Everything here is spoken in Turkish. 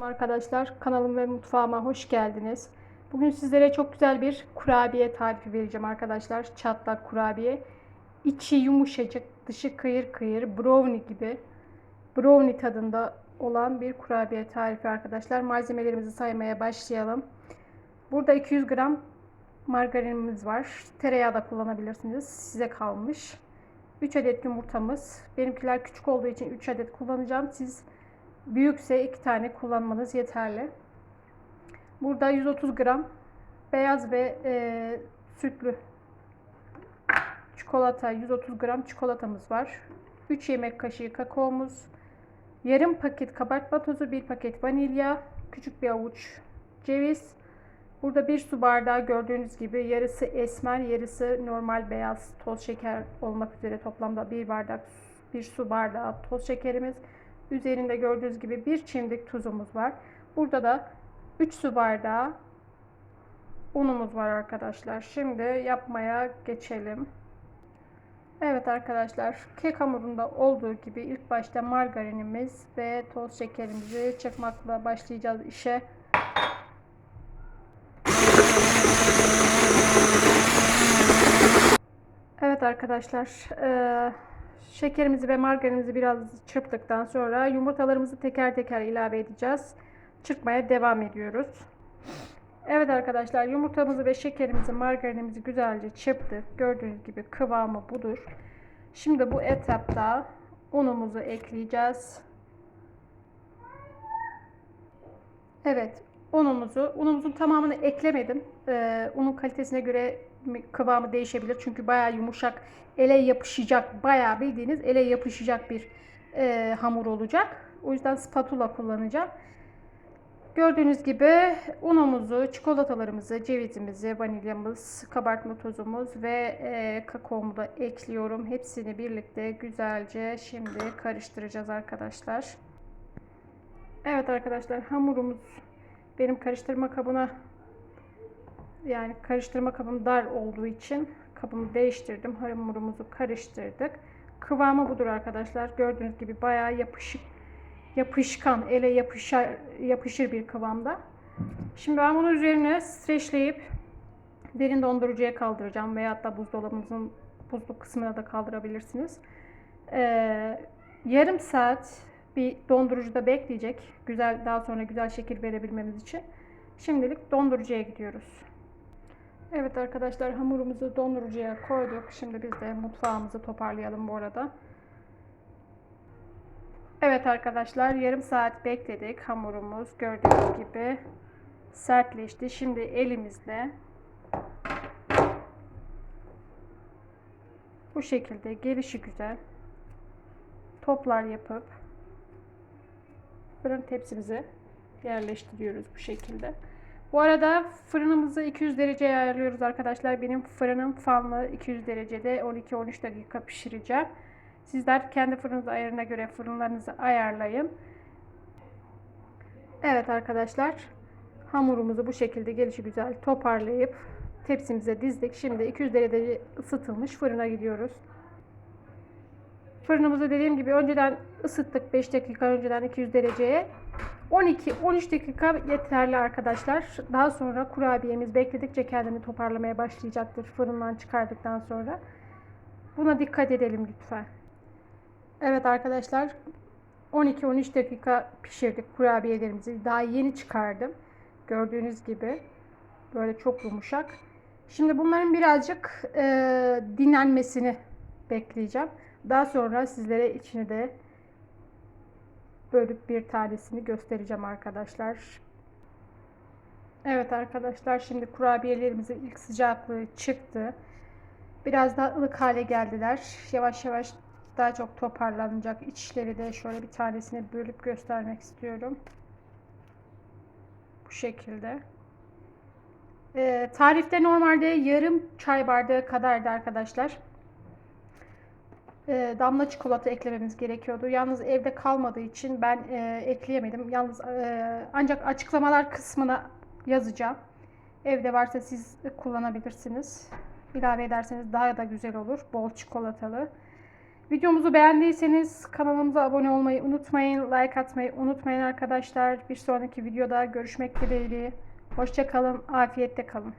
Arkadaşlar kanalıma ve mutfağıma hoş geldiniz. Bugün sizlere çok güzel bir kurabiye tarifi vereceğim arkadaşlar. Çatlak kurabiye. İçi yumuşacık, dışı kıyır kıyır, brownie gibi. Brownie tadında olan bir kurabiye tarifi arkadaşlar. Malzemelerimizi saymaya başlayalım. Burada 200 gram margarinimiz var. Tereyağı da kullanabilirsiniz. Size kalmış. 3 adet yumurtamız. Benimkiler küçük olduğu için 3 adet kullanacağım. Siz Büyükse iki tane kullanmanız yeterli. Burada 130 gram beyaz ve e, sütlü çikolata, 130 gram çikolatamız var. 3 yemek kaşığı kakaomuz, yarım paket kabartma tozu, 1 paket vanilya, küçük bir avuç ceviz. Burada bir su bardağı gördüğünüz gibi yarısı esmer, yarısı normal beyaz toz şeker olmak üzere toplamda bir bardak bir su bardağı toz şekerimiz. Üzerinde gördüğünüz gibi bir çimdik tuzumuz var. Burada da 3 su bardağı unumuz var arkadaşlar. Şimdi yapmaya geçelim. Evet arkadaşlar kek hamurunda olduğu gibi ilk başta margarinimiz ve toz şekerimizi çırpmakla başlayacağız işe. Evet arkadaşlar Şekerimizi ve margarinimizi biraz çırptıktan sonra yumurtalarımızı teker teker ilave edeceğiz. Çırpmaya devam ediyoruz. Evet arkadaşlar yumurtamızı ve şekerimizi margarinimizi güzelce çırptık. Gördüğünüz gibi kıvamı budur. Şimdi bu etapta unumuzu ekleyeceğiz. Evet unumuzu, unumuzun tamamını eklemedim. Ee, unun kalitesine göre kıvamı değişebilir. Çünkü bayağı yumuşak, ele yapışacak, bayağı bildiğiniz ele yapışacak bir e, hamur olacak. O yüzden spatula kullanacağım. Gördüğünüz gibi unumuzu, çikolatalarımızı, cevizimizi, vanilyamız, kabartma tozumuz ve e, kakaomu da ekliyorum. Hepsini birlikte güzelce şimdi karıştıracağız arkadaşlar. Evet arkadaşlar hamurumuz benim karıştırma kabına yani karıştırma kabım dar olduğu için kabımı değiştirdim. Hamurumuzu karıştırdık. Kıvamı budur arkadaşlar. Gördüğünüz gibi bayağı yapışık yapışkan, ele yapışar, yapışır bir kıvamda. Şimdi ben bunu üzerine streçleyip derin dondurucuya kaldıracağım veya da buzdolabımızın buzluk kısmına da kaldırabilirsiniz. Ee, yarım saat bir dondurucuda bekleyecek. Güzel daha sonra güzel şekil verebilmemiz için. Şimdilik dondurucuya gidiyoruz. Evet arkadaşlar hamurumuzu dondurucuya koyduk. Şimdi biz de mutfağımızı toparlayalım bu arada. Evet arkadaşlar yarım saat bekledik. Hamurumuz gördüğünüz gibi sertleşti. Şimdi elimizle bu şekilde gelişi güzel toplar yapıp fırın tepsimize yerleştiriyoruz bu şekilde. Bu arada fırınımızı 200 dereceye ayarlıyoruz arkadaşlar. Benim fırınım fanlı 200 derecede 12-13 dakika pişireceğim. Sizler kendi fırınınız ayarına göre fırınlarınızı ayarlayın. Evet arkadaşlar hamurumuzu bu şekilde gelişi güzel toparlayıp tepsimize dizdik. Şimdi 200 derecede ısıtılmış fırına gidiyoruz. Fırınımızı dediğim gibi önceden ısıttık 5 dakika önceden 200 dereceye. 12-13 dakika yeterli arkadaşlar. Daha sonra kurabiyemiz bekledikçe kendini toparlamaya başlayacaktır fırından çıkardıktan sonra. Buna dikkat edelim lütfen. Evet arkadaşlar 12-13 dakika pişirdik kurabiyelerimizi. Daha yeni çıkardım. Gördüğünüz gibi böyle çok yumuşak. Şimdi bunların birazcık e, dinlenmesini bekleyeceğim. Daha sonra sizlere içini de bölüp bir tanesini göstereceğim arkadaşlar. Evet arkadaşlar şimdi kurabiyelerimizin ilk sıcaklığı çıktı. Biraz daha ılık hale geldiler. Yavaş yavaş daha çok toparlanacak. İçleri de şöyle bir tanesini bölüp göstermek istiyorum. Bu şekilde. Ee, tarifte normalde yarım çay bardağı kadardı arkadaşlar e, damla çikolata eklememiz gerekiyordu. Yalnız evde kalmadığı için ben e, ekleyemedim. Yalnız e, ancak açıklamalar kısmına yazacağım. Evde varsa siz kullanabilirsiniz. İlave ederseniz daha da güzel olur. Bol çikolatalı. Videomuzu beğendiyseniz kanalımıza abone olmayı unutmayın. Like atmayı unutmayın arkadaşlar. Bir sonraki videoda görüşmek dileğiyle. Hoşça kalın. Afiyette kalın.